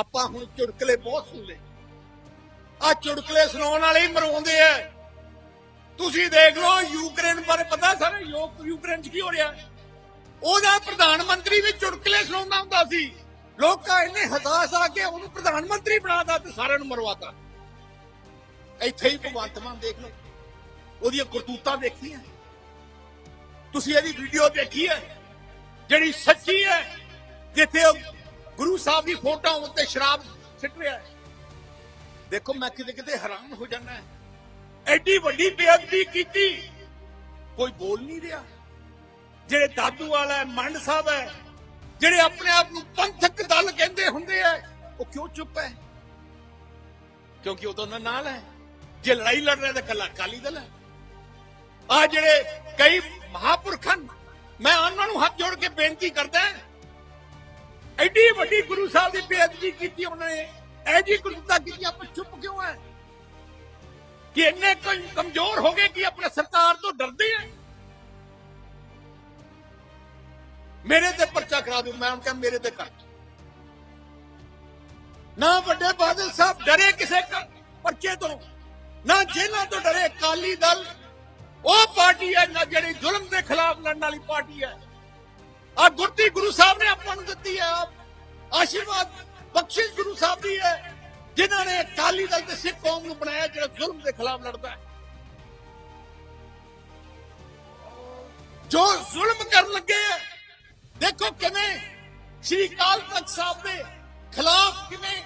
ਆਪਾਂ ਹੁਣ ਚੁਟਕਲੇ ਬਹੁਤ ਸੁਣਦੇ। ਆ ਚੁਟਕਲੇ ਸੁਣਾਉਣ ਵਾਲੇ ਹੀ ਮਰਵਾਉਂਦੇ ਆ। ਤੁਸੀਂ ਦੇਖ ਲਓ, ਯੂਕਰੇਨ ਬਾਰੇ ਪਤਾ ਸਾਰੇ ਯੂਕਰੇਨ 'ਚ ਕੀ ਹੋ ਰਿਹਾ। ਉਹਦਾ ਪ੍ਰਧਾਨ ਮੰਤਰੀ ਵੀ ਚੁਟਕਲੇ ਸੁਣਾਉਂਦਾ ਹੁੰਦਾ ਸੀ। ਲੋਕਾਂ ਇੰਨੇ ਹਤਾਸ਼ ਆ ਕੇ ਉਹਨੂੰ ਪ੍ਰਧਾਨ ਮੰਤਰੀ ਬਣਾਤਾ ਤੇ ਸਾਰਿਆਂ ਨੂੰ ਮਰਵਾਤਾ। ਇੱਥੇ ਹੀ ਭਗਵੰਤ ਮਾਨ ਦੇਖ ਲਓ। ਉਹਦੀਆਂ ਕਰਤੂਤਾਂ ਦੇਖੀਆਂ। ਤੁਸੀਂ ਇਹਦੀ ਵੀਡੀਓ ਦੇਖੀ ਹੈ, ਜਿਹੜੀ ਸੱਚੀ ਹੈ, ਜਿੱਥੇ ਉਹ ਗੁਰੂ ਸਾਹਿਬ ਦੀ ਫੋਟੋ ਉੱਤੇ ਸ਼ਰਾਬ ਸਿੱਟ ਰਿਹਾ ਹੈ। ਦੇਖੋ, ਮੈਂ ਕਿਤੇ ਕਿਤੇ ਹੈਰਾਨ ਹੋ ਜਾਂਦਾ ਹੈ। ਐਡੀ ਵੱਡੀ ਬੇਅਦਬੀ ਕੀਤੀ। ਕੋਈ ਬੋਲ ਨਹੀਂ ਰਿਹਾ। ਜਿਹੜੇ ਦਾਦੂ ਵਾਲਾ ਹੈ, ਮੰਡ ਸਾਹਿਬ ਹੈ, ਜਿਹੜੇ ਆਪਣੇ ਆਪ ਨੂੰ ਪੰਥਕ ਦਲ ਕਹਿੰਦੇ ਹੁੰਦੇ ਆ, ਉਹ ਕਿਉਂ ਚੁੱਪ ਹੈ? ਕਿਉਂਕਿ ਉਹ ਤਾਂ ਉਹਨਾਂ ਨਾਲ ਹੈ। ਜੇ ਲੜਾਈ ਲੜ ਰਿਹਾ ਤਾਂ ਕੱਲਾ ਅਕਾਲੀ ਦਲ ਹੈ। ਆ ਜਿਹੜੇ ਕਈ ਮਹਾਪੁਰਖਾਂ ਮੈਂ ਉਹਨਾਂ ਨੂੰ ਹੱਥ ਜੋੜ ਕੇ ਬੇਨਤੀ ਕਰਦਾ ਐਡੀ ਵੱਡੀ ਗੁਰੂ ਸਾਹਿਬ ਦੀ ਬੇਅਦਬੀ ਕੀਤੀ ਉਹਨਾਂ ਨੇ ਐ ਜੀ ਕੁਰਤਾ ਕੀਤੀ ਆਪਾਂ ਚੁੱਪ ਕਿਉਂ ਹੈ ਕਿ ਇੰਨੇ ਕ- ਕਮਜ਼ੋਰ ਹੋ ਗਏ ਕਿ ਆਪਣੇ ਸਰਕਾਰ ਤੋਂ ਡਰਦੇ ਆ ਮੇਰੇ ਤੇ ਪਰਚਾ ਕਰਾ ਦਿਓ ਮੈਂ ਉਹਨਾਂ ਕਹਿੰਦਾ ਮੇਰੇ ਤੇ ਕਰ ਨਾ ਵੱਡੇ ਬਾਦਲ ਸਾਹਿਬ ਡਰੇ ਕਿਸੇ ਕ- ਪਰਚੇ ਤੋਂ ਨਾ ਜੇਲ੍ਹਾਂ ਤੋਂ ਡਰੇ ਅਕਾਲੀ ਦਲ ਉਹ ਪਾਰਟੀ ਹੈ ਨਾ ਜਿਹੜੀ ਜ਼ੁਲਮ ਦੇ ਖਿਲਾਫ ਲੜਨ ਵਾਲੀ ਪਾਰਟੀ ਹੈ ਆ ਗੁਰਤੀ ਗੁਰੂ ਸਾਹਿਬ ਨੇ ਆਪਾਂ ਨੂੰ ਦਿੱਤੀ ਹੈ ਆਹ ਆਸ਼ੀਰਵਾਦ ਬਖਸ਼ਿਸ਼ ਗੁਰੂ ਸਾਹਿਬ ਦੀ ਹੈ ਜਿਨ੍ਹਾਂ ਨੇ ਅਕਾਲੀ ਦਲ ਤੇ ਸਿੱਖ ਕੌਮ ਨੂੰ ਬਣਾਇਆ ਜਿਹੜਾ ਜ਼ੁਲਮ ਦੇ ਖਿਲਾਫ ਲੜਦਾ ਹੈ ਜੋ ਜ਼ੁਲਮ ਕਰਨ ਲੱਗੇ ਹੈ ਦੇਖੋ ਕਿਵੇਂ ਸ਼੍ਰੀ ਅਕਾਲ ਤਖਤ ਸਾਹਿਬ ਦੇ ਖਿਲਾਫ ਕਿਵੇਂ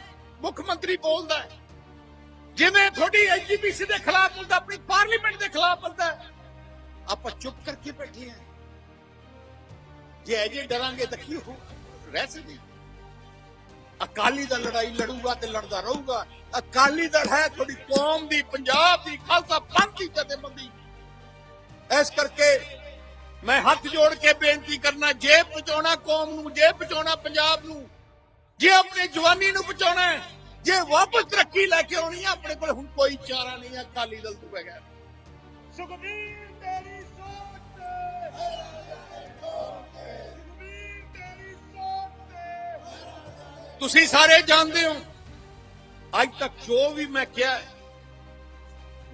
ਮੁੱਖ ਮੰਤਰੀ ਬੋਲਦਾ ਹੈ ਜਿਵੇਂ ਤੁਹਾਡੀ ਐਜੀਪੀਸੀ ਦੇ ਖਿਲਾਫ ਬੋਲਦਾ ਆਪਣੀ ਪਾਰਲੀਮੈਂਟ ਦੇ ਖਿਲਾਫ ਬੋਲਦਾ ਹੈ। ਆਪਾਂ ਚੁੱਪ ਕਰਕੇ ਬੈਠੇ ਹਾਂ ਜੇ ਅਜੇ ਡਰਾਂਗੇ ਤਾਂ ਕੀ ਹੋ ਰਹਿ ਸਕਦੇ ਅਕਾਲੀ ਦਲ ਲੜਾਈ ਲੜੂਗਾ ਤੇ ਲੜਦਾ ਰਹੂਗਾ। ਅਕਾਲੀ ਦਲ ਹੈ ਤੁਹਾਡੀ ਕੌਮ ਦੀ ਪੰਜਾਬ ਦੀ ਖਾਲਸਾ ਪੰਥ ਦੀ ਜਥੇਬੰਦੀ। ਇਸ ਕਰਕੇ ਮੈਂ ਹੱਥ ਜੋੜ ਕੇ ਬੇਨਤੀ ਕਰਨਾ ਜੇ ਬਚਾਉਣਾ ਕੌਮ ਨੂੰ ਜੇ ਬਚਾਉਣਾ ਪੰਜਾਬ ਨੂੰ ਜੇ ਆਪਣੇ ਜਵਾਨੀ ਨੂੰ ਬਚਾਉਣਾ ਹੈ, ਜੇ ਵਾਪਸ ਤਰੱਕੀ ਲੈ ਕੇ ਆਉਣੀ ਹੈ ਆਪਣੇ ਕੋਲ ਹੁਣ ਕੋਈ ਚਾਰਾ ਨਹੀਂ ਹੈ ਅਕਾਲੀ ਦਲ ਤੋਂ ਬਗੈਰ। ਸੁਖਬੀਰ ਤੇਰੀ ਸੋਚ! ਤੇ ਤੁਸੀਂ ਸਾਰੇ ਜਾਣਦੇ ਹੋ। ਅੱਜ ਤੱਕ ਜੋ ਵੀ ਮੈਂ ਕਿਹਾ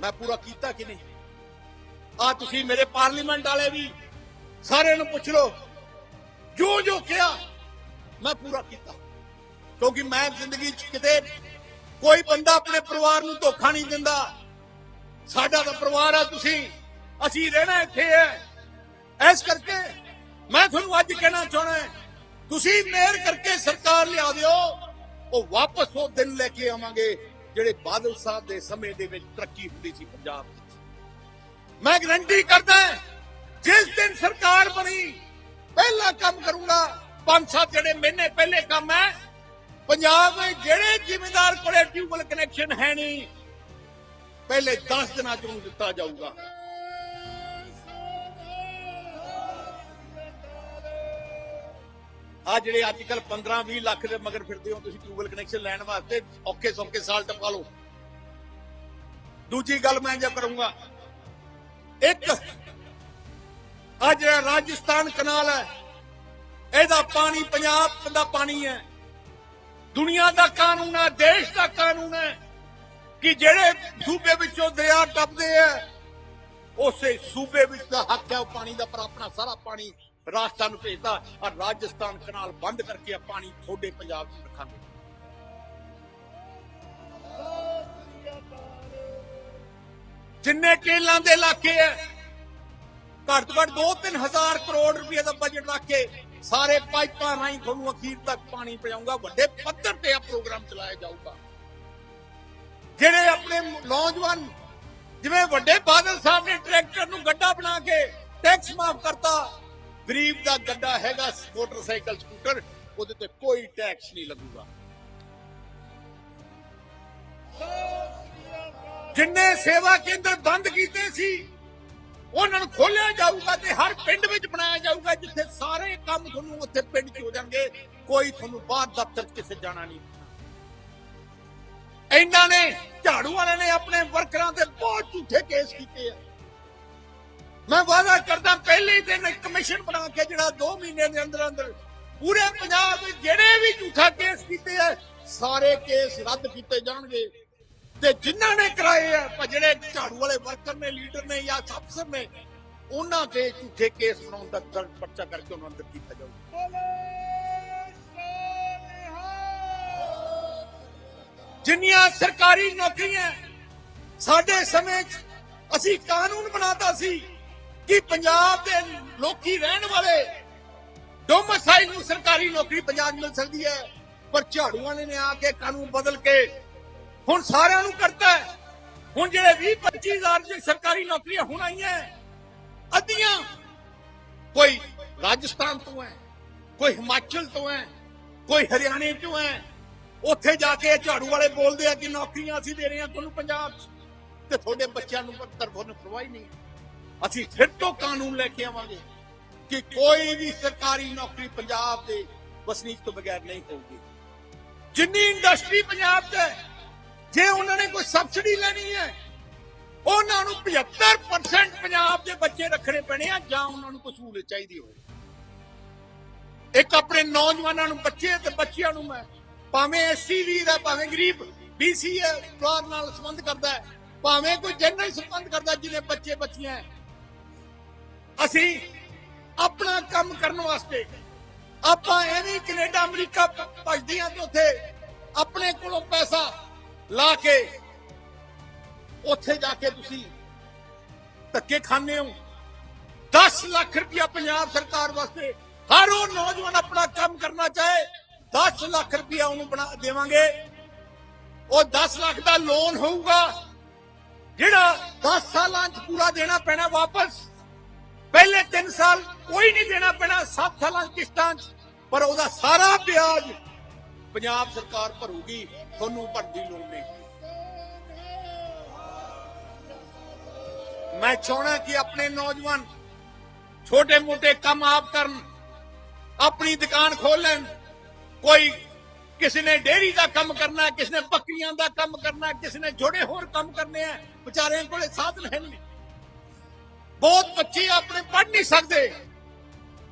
ਮੈਂ ਪੂਰਾ ਕੀਤਾ ਕਿ ਨਹੀਂ? ਆ ਤੁਸੀਂ ਮੇਰੇ ਪਾਰਲੀਮੈਂਟ ਵਾਲੇ ਵੀ ਸਾਰਿਆਂ ਨੂੰ ਪੁੱਛ ਲਓ। ਜੋ ਜੋ ਕਿਹਾ, ਮੈਂ ਪੂਰਾ ਕੀਤਾ। ਕਿਉਂਕਿ ਮੈਂ ਜ਼ਿੰਦਗੀ 'ਚ ਕਿਤੇ ਕੋਈ ਬੰਦਾ ਆਪਣੇ ਪਰਿਵਾਰ ਨੂੰ ਧੋਖਾ ਨਹੀਂ ਦਿੰਦਾ। ਸਾਡਾ ਤਾਂ ਪਰਿਵਾਰ ਆ ਤੁਸੀਂ। ਅਸੀਂ ਰਹਿਣਾ ਇੱਥੇ ਹੈ। ਇਸ ਕਰਕੇ ਮੈਂ ਤੁਹਾਨੂੰ ਅੱਜ ਕਹਿਣਾ ਚਾਹਣਾ ਤੁਸੀਂ ਮਿਹਰ ਕਰਕੇ ਸਰਕਾਰ ਲਿਆ ਦਿਓ, ਉਹ ਵਾਪਸ ਉਹ ਦਿਨ ਲੈ ਕੇ ਆਵਾਂਗੇ ਜਿਹੜੇ ਬਾਦਲ ਸਾਹਿਬ ਦੇ ਸਮੇਂ ਦੇ ਵਿੱਚ ਤਰੱਕੀ ਹੁੰਦੀ ਸੀ ਪੰਜਾਬ ਵਿੱਚ ਮੈਂ ਗਰੰਟੀ ਕਰਦਾ ਜਿਸ ਦਿਨ ਸਰਕਾਰ ਬਣੀ, ਪਹਿਲਾ ਕੰਮ ਕਰੂੰਗਾ, ਪੰਜ ਸੱਤ ਜਿਹੜੇ ਮਹੀਨੇ ਪਹਿਲੇ ਕੰਮ ਹੈ, ਪੰਜਾਬ ਦੇ ਜਿਹੜੇ ਜ਼ਿਮੀਂਦਾਰ ਕੋਲੇ ਟਿਊਬਲ ਕਨੈਕਸ਼ਨ ਹੈ ਨਹੀਂ, ਪਹਿਲੇ 10 ਦਿਨਾਂ ਚ ਉਹਨੂੰ ਦਿੱਤਾ ਜਾਊਗਾ। ਆ ਜਿਹੜੇ ਅੱਜ ਕੱਲ 15 20 ਲੱਖ ਦੇ ਮਗਰ ਫਿਰਦੇ ਹੋ, ਤੁਸੀਂ ਟਿਊਬਲ ਕਨੈਕਸ਼ਨ ਲੈਣ ਵਾਸਤੇ ਔਖੇ ਸੌਖੇ ਸਾਲ ਟਪਾ ਲਓ। ਦੂਜੀ ਗੱਲ ਮੈਂ ਜੋ ਕਰੂੰਗਾ, ਇੱਕ ਆ ਜਿਹੜਾ ਰਾਜਸਥਾਨ ਕਨਾਲ ਹੈ, ਇਹਦਾ ਪਾਣੀ ਪੰਜਾਬ ਦਾ ਪਾਣੀ ਹੈ। ਦੁਨੀਆ ਦਾ ਕਾਨੂੰਨ ਹੈ, ਦੇਸ਼ ਦਾ ਕਾਨੂੰਨ ਹੈ ਕਿ ਜਿਹੜੇ ਸੂਬੇ ਵਿੱਚੋਂ ਦਰਿਆ ਟੱਪਦੇ ਆ ਉਸੇ ਸੂਬੇ ਵਿੱਚ ਦਾ ਹੱਕ ਹੈ, ਉਹ ਪਾਣੀ ਦਾ ਪਰ ਆਪਣਾ ਸਾਰਾ ਪਾਣੀ ਰਾਜਸਥਾਨ ਨੂੰ ਭੇਜਦਾ, ਔਰ ਰਾਜਸਥਾਨ ਕਨਾਲ ਬੰਦ ਕਰਕੇ ਆ ਪਾਣੀ ਤੁਹਾਡੇ ਪੰਜਾਬ 'ਚ ਰੱਖਾਂਗੇ। ਜਿੰਨੇ ਕੇਲਾਂ ਦੇ ਇਲਾਕੇ ਐ ਘੱਟ ਤੋਂ ਘੱਟ 2-3000 ਕਰੋੜ ਰੁਪਏ ਦਾ ਬਜਟ ਰੱਖ ਕੇ ਸਾਰੇ ਪਾਈਪਾਂ ਰਾਹੀਂ ਤੁਹਾਨੂੰ ਅਖੀਰ ਤੱਕ ਪਾਣੀ ਪਹੁੰਚਾਊਗਾ। ਵੱਡੇ ਪੱਧਰ ਤੇ ਆ ਪ੍ਰੋਗਰਾਮ ਚਲਾਇਆ ਜਾਊਗਾ। ਜਿਹੜੇ ਆਪਣੇ ਨੌਜਵਾਨ, ਜਿਵੇਂ ਵੱਡੇ ਬਾਦਲ ਸਾਹਿਬ ਨੇ ਟਰੈਕਟਰ ਨੂੰ ਗੱਡਾ ਬਣਾ ਕੇ ਟੈਕਸ ਮਾਫ ਕਰਤਾ ਗਰੀਬ ਦਾ ਗੱਡਾ ਹੈਗਾ ਮੋਟਰਸਾਈਕਲ, ਸਕੂਟਰ, ਉਹਦੇ ਤੇ ਕੋਈ ਟੈਕਸ ਨਹੀਂ ਲੱਗੂਗਾ। ਜਿੰਨੇ ਸੇਵਾ ਕੇਂਦਰ ਬੰਦ ਕੀਤੇ ਸੀ, ਉਹਨਾਂ ਨੂੰ ਖੋਲਿਆ ਜਾਊਗਾ ਤੇ ਹਰ ਪਿੰਡ ਵਿੱਚ ਬਣਾਇਆ ਜਾਊਗਾ, ਜਿੱਥੇ ਸਾਰੇ ਕੰਮ ਤੁਹਾਨੂੰ ਉੱਥੇ ਪਿੰਡ 'ਚ ਹੋ ਜਾਣਗੇ। ਕੋਈ ਤੁਹਾਨੂੰ ਬਾਹਰ ਦਫ਼ਤਰ 'ਚ ਕਿਸੇ ਜਾਣਾ ਨਹੀਂ। ਇਹਨਾਂ ਨੇ, ਝਾੜੂ ਵਾਲਿਆਂ ਨੇ ਆਪਣੇ ਵਰਕਰਾਂ ਤੇ ਬਹੁਤ ਝੂਠੇ ਕੇਸ ਕੀਤੇ ਆ। ਮੈਂ ਵਾਅਦਾ ਕਰਦਾ ਪਹਿਲੇ ਹੀ ਦਿਨ ਕਮਿਸ਼ਨ ਬਣਾ ਕੇ ਜਿਹੜਾ 2 ਮਹੀਨੇ ਦੇ ਅੰਦਰ ਅੰਦਰ ਪੂਰੇ ਪੰਜਾਬ ਵਿੱਚ ਜਿਹੜੇ ਵੀ ਝੂਠਾ ਕੇਸ ਕੀਤੇ ਆ, ਸਾਰੇ ਕੇਸ ਰੱਦ ਕੀਤੇ ਜਾਣਗੇ। ਤੇ ਜਿਨ੍ਹਾਂ ਨੇ ਕਰਾਏ ਆ ਪਰ ਝਾੜੂ ਵਾਲੇ ਵਰਕਰ ਨੇ, ਲੀਡਰ ਨੇ ਜਾਂ ਅਫਸਰ ਨੇ, ਉਹਨਾਂ ਤੇ ਝੂਠੇ ਕੇਸ ਬਣਾਉਣ ਦਾ ਪਰਚਾ ਕਰਕੇ ਉਹਨਾਂ ਅੰਦਰ ਕੀਤਾ ਜਾਊਗਾ। ਜਿੰਨੀਆਂ ਸਰਕਾਰੀ ਨੌਕਰੀਆਂ ਸਾਡੇ ਸਮੇਂ 'ਚ ਅਸੀਂ ਕਾਨੂੰਨ ਬਣਾਤਾ ਸੀ ਕਿ ਪੰਜਾਬ ਦੇ ਲੋਕੀ ਰਹਿਣ ਵਾਲੇ? ਡੋਮਸਾਈਲ ਨੂੰ ਸਰਕਾਰੀ ਨੌਕਰੀ ਪੰਜਾਬ ਮਿਲ ਸਕਦੀ ਹੈ, ਪਰ ਝਾੜੂ ਵਾਲੇ ਨੇ ਆ ਕੇ ਕਾਨੂੰਨ ਬਦਲ ਕੇ ਹੁਣ ਸਾਰਿਆਂ ਨੂੰ ਕਰਤਾ ਹੈ। ਹੁਣ ਜਿਹੜੇ 20 25000 ਦੀ ਸਰਕਾਰੀ ਨੌਕਰੀਆਂ ਹੁਣ ਆਈਆਂ ਅੱਧੀਆਂ ਕੋਈ ਰਾਜਸਥਾਨ ਤੋਂ ਹੈ, ਕੋਈ ਹਿਮਾਚਲ ਤੋਂ ਹੈ, ਕੋਈ ਹਰਿਆਣੇ ਤੋਂ ਹੈ। ਉੱਥੇ ਜਾ ਕੇ ਝਾੜੂ ਵਾਲੇ ਬੋਲਦੇ ਆ ਕਿ ਨੌਕਰੀਆਂ ਅਸੀਂ ਦੇ ਰਹੇ ਹਾਂ ਤੁਹਾਨੂੰ ਪੰਜਾਬ 'ਚ। ਤੇ ਤੁਹਾਡੇ ਬੱਚਿਆਂ ਨੂੰ ਤਰਫੋਂ ਨੂੰ ਪਰਵਾਹ ਹੀ। ਨਹੀਂ ਅਸੀਂ ਫਿਰ ਤੋਂ ਕਾਨੂੰਨ ਲੈ ਕੇ ਆਵਾਂਗੇ ਕਿ ਕੋਈ ਵੀ ਸਰਕਾਰੀ ਨੌਕਰੀ ਪੰਜਾਬ ਦੇ ਵਸਨੀਕ ਤੋਂ ਬਗੈਰ ਨਹੀਂ ਹੋਊਗੀ। ਜਿੰਨੀ ਇੰਡਸਟਰੀ ਪੰਜਾਬ 'ਚ ਹੈ, ਜੇ ਉਹਨਾਂ ਨੇ ਕੋਈ ਸਬਸਿਡੀ ਲੈਣੀ ਹੈ, ਉਹਨਾਂ ਨੂੰ 75% ਪੰਜਾਬ ਦੇ ਬੱਚੇ ਰੱਖਣੇ ਪੈਣੇ ਆ ਜਾਂ ਉਹਨਾਂ ਨੂੰ ਕੋਈ ਸਹੂਲਤ ਚਾਹੀਦੀ ਹੋਵੇ। ਇੱਕ ਆਪਣੇ ਨੌਜਵਾਨਾਂ ਨੂੰ, ਬੱਚੇ ਤੇ ਬੱਚਿਆਂ ਨੂੰ ਮੈਂ ਭਾਵੇਂ ਐਸਸੀ ਵੀ ਦਾ, ਭਾਵੇਂ ਗਰੀਬ ਬੀਸੀ ਹੈ ਨਾਲ ਸੰਬੰਧ ਕਰਦਾ ਹੈ, ਭਾਵੇਂ ਕੋਈ ਜਨਰਲ ਸੰਬੰਧ ਕਰਦਾ ਜਿਹਨੇ ਬੱਚੇ ਬੱਚੀਆਂ ਅਸੀਂ ਆਪਣਾ ਕੰਮ ਕਰਨ ਵਾਸਤੇ ਆਪਾਂ ਐਵੇਂ ਹੀ ਕੈਨੇਡਾ, ਅਮਰੀਕਾ ਭ- ਹਾਂ ਤੇ ਉੱਥੇ ਆਪਣੇ ਕੋਲੋਂ ਪੈਸਾ ਲਾ ਕੇ ਉੱਥੇ ਜਾ ਕੇ ਤੁਸੀਂ ਧੱਕੇ ਖਾਣੇ ਹੋ। 10 ਲੱਖ ਰੁਪਇਆ ਪੰਜਾਬ ਸਰਕਾਰ ਵਾਸਤੇ ਹਰ ਉਹ ਨੌਜਵਾਨ ਆਪਣਾ ਕੰਮ ਕਰਨਾ ਚਾਹੇ 10 ਲੱਖ ਰੁਪਇਆ ਉਹਨੂੰ ਬਣਾ ਦੇਵਾਂਗੇ। ਉਹ 10 ਲੱਖ ਦਾ ਲੋਨ ਹੋਊਗਾ, ਜਿਹੜਾ 10 ਸਾਲਾਂ 'ਚ ਪੂਰਾ ਦੇਣਾ ਪੈਣਾ ਵਾਪਸ। ਪਹਿਲੇ 3 ਸਾਲ ਕੋਈ ਨਹੀਂ ਦੇਣਾ ਪੈਣਾ 7 ਸਾਲਾਂ ਦੀ ਕਿਸ਼ਤਾਂ 'ਚ, ਪਰ ਉਹਦਾ ਸਾਰਾ ਵਿਆਜ ਪੰਜਾਬ ਸਰਕਾਰ ਭਰੂਗੀ, ਤੁਹਾਨੂੰ ਭਰਨ ਦੀ ਲੋੜ ਨਹੀਂ। ਮੈਂ ਚਾਹਣਾ ਕਿ ਆਪਣੇ ਨੌਜਵਾਨ ਛੋਟੇ ਮੋਟੇ ਕੰਮ ਆਪ ਕਰਨ, ਆਪਣੀ ਦੁਕਾਨ ਖੋਲ ਲੈਣ। ਕੋਈ ਕਿਸੇ ਨੇ ਡੇਰੀ ਦਾ ਕੰਮ ਕਰਨਾ, ਕਿਸੇ ਨੇ ਬੱਕਰੀਆਂ ਦਾ ਕੰਮ ਕਰਨਾ, ਕਿਸੇ ਨੇ ਜੋੜੇ ਹੋਰ ਕੰਮ ਕਰਨੇ ਆ, ਵਿਚਾਰਿਆਂ ਕੋਲੇ ਸਾਧਨ ਹੈ ਨਹੀਂ। ਬਹੁਤ ਬੱਚੇ ਆਪਣੇ ਪੜ੍ਹ ਨਹੀਂ ਸਕਦੇ।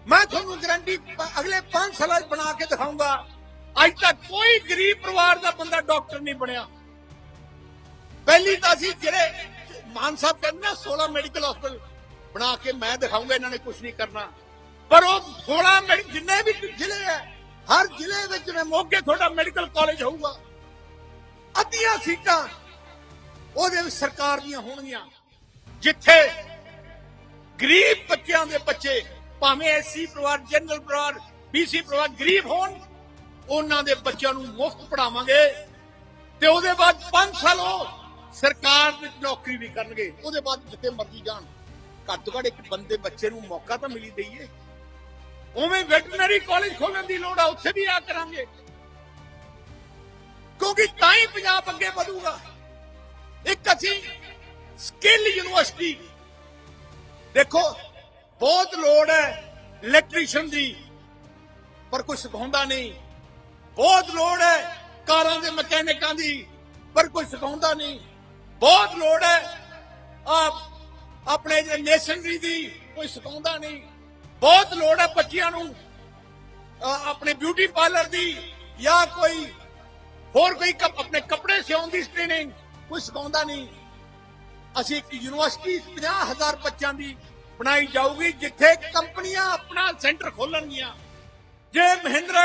ਮੈਂ ਤੁਹਾਨੂੰ ਗਰੰਟੀ ਅਗਲੇ 5 ਸਾਲਾਂ 'ਚ ਬਣਾ ਕੇ ਦਿਖਾਊਂਗਾ ਅੱਜ ਤੱਕ ਕੋਈ ਗਰੀਬ ਪਰਿਵਾਰ ਦਾ ਬੰਦਾ ਡਾਕਟਰ ਨਹੀਂ ਬਣਿਆ। ਪਹਿਲੀ ਤਾਂ ਅਸੀਂ ਜਿਹੜੇ ਮਾਨ ਸਾਹਿਬ ਕਹਿੰਦੇ 16 ਮੈਡੀਕਲ ਹਸਪੀਟਲ ਬਣਾ ਕੇ ਮੈਂ ਦਿਖਾਊਂਗਾ ਇਹਨਾਂ ਨੇ ਕੁਝ ਨਹੀਂ ਕਰਨਾ। ਪਰ ਉਹ 16 ਮੈਡੀ- ਜਿੰਨੇ ਵੀ ਜ਼ਿਲ੍ਹੇ ਹੈ, ਹਰ ਜ਼ਿਲ੍ਹੇ ਵਿੱਚ ਜਿਵੇਂ ਮੋਗੇ ਤੁਹਾਡਾ ਮੈਡੀਕਲ ਕਾਲਜ ਹੋਊਗਾ, ਅੱਧੀਆਂ ਸੀਟਾਂ ਉਹਦੇ ਵਿੱਚ ਸਰਕਾਰ ਦੀਆਂ ਹੋਣਗੀਆਂ। ਜਿੱਥੇ ਗਰੀਬ ਬੱਚਿਆਂ ਦੇ ਬੱਚੇ, ਭਾਵੇਂ ਐਸਸੀ ਪਰਿਵਾਰ, ਜਨਰਲ ਪਰਿਵਾਰ ਬੀਸੀ ਪਰਿਵਾਰ, ਗਰੀਬ ਹੋਣ, ਉਹਨਾਂ ਦੇ ਬੱਚਿਆਂ ਨੂੰ ਮੁਫਤ ਪੜਾਵਾਂਗੇ ਤੇ ਉਹਦੇ ਬਾਅਦ 5 ਸਾਲ ਉਹ ਸਰਕਾਰ ਵਿੱਚ ਨੌਕਰੀ ਵੀ ਕਰਨਗੇ। ਉਹਦੇ ਬਾਅਦ ਜਿੱਥੇ ਮਰਜ਼ੀ ਜਾਣ। ਘੱਟ ਤੋਂ ਘੱਟ ਇੱਕ ਬੰਦੇ ਬੱਚੇ ਨੂੰ ਮੌਕਾ ਤਾਂ ਮਿਲੀ ਦਈਏ। ਉਵੇਂ ਵੈਟਰਨਰੀ ਕਾਲਜ ਖੋਲਣ ਦੀ ਲੋੜ ਆ, ਉੱਥੇ ਵੀ ਆ ਕਰਾਂਗੇ। ਕਿਉਂਕਿ ਤਾਂ ਹੀ ਪੰਜਾਬ ਅੱਗੇ ਵਧੂਗਾ। ਇੱਕ ਅਸੀਂ ਸਕਿੱਲ ਯੂਨੀਵਰਸਿਟੀ ਦੇਖੋ, ਬਹੁਤ ਲੋੜ ਹੈ ਇਲੈਕਟ੍ਰੀਸ਼ੀਅਨ ਦੀ, ਪਰ ਕੋਈ ਸਿਖਾਉਂਦਾ ਨਹੀਂ। ਬਹੁਤ ਲੋੜ ਹੈ ਕਾਰਾਂ ਦੇ ਮਕੈਨਿਕਾਂ ਦੀ, ਪਰ ਕੋਈ ਸਿਖਾਉਂਦਾ ਨਹੀਂ। ਬਹੁਤ ਲੋੜ ਹੈ ਆ ਆਪਣੇ ਜਿਹੜੇ ਮੇਸਨਰੀ ਦੀ, ਕੋਈ ਸਿਖਾਉਂਦਾ ਨਹੀਂ। ਬਹੁਤ ਲੋੜ ਹੈ ਬੱਚਿਆਂ ਨੂੰ ਆਪਣੇ ਬਿਊਟੀ ਪਾਰਲਰ ਦੀ, ਜਾਂ ਕੋਈ ਹੋਰ ਕੋਈ ਆਪਣੇ ਕੱਪੜੇ ਸਿਉਣ ਦੀ ਟ੍ਰੇਨਿੰਗ ਕੋਈ ਸਿਖਾਉਂਦਾ ਨਹੀਂ। ਅਸੀਂ ਇੱਕ ਯੂਨੀਵਰਸਿਟੀ 50000 ਬੱਚਿਆਂ ਦੀ ਬਣਾਈ ਜਾਊਗੀ ਜਿੱਥੇ ਕੰਪਨੀਆਂ ਆਪਣਾ ਸੈਂਟਰ ਖੋਲਣਗੀਆਂ। ਜੇ ਮਹਿੰਦਰਾ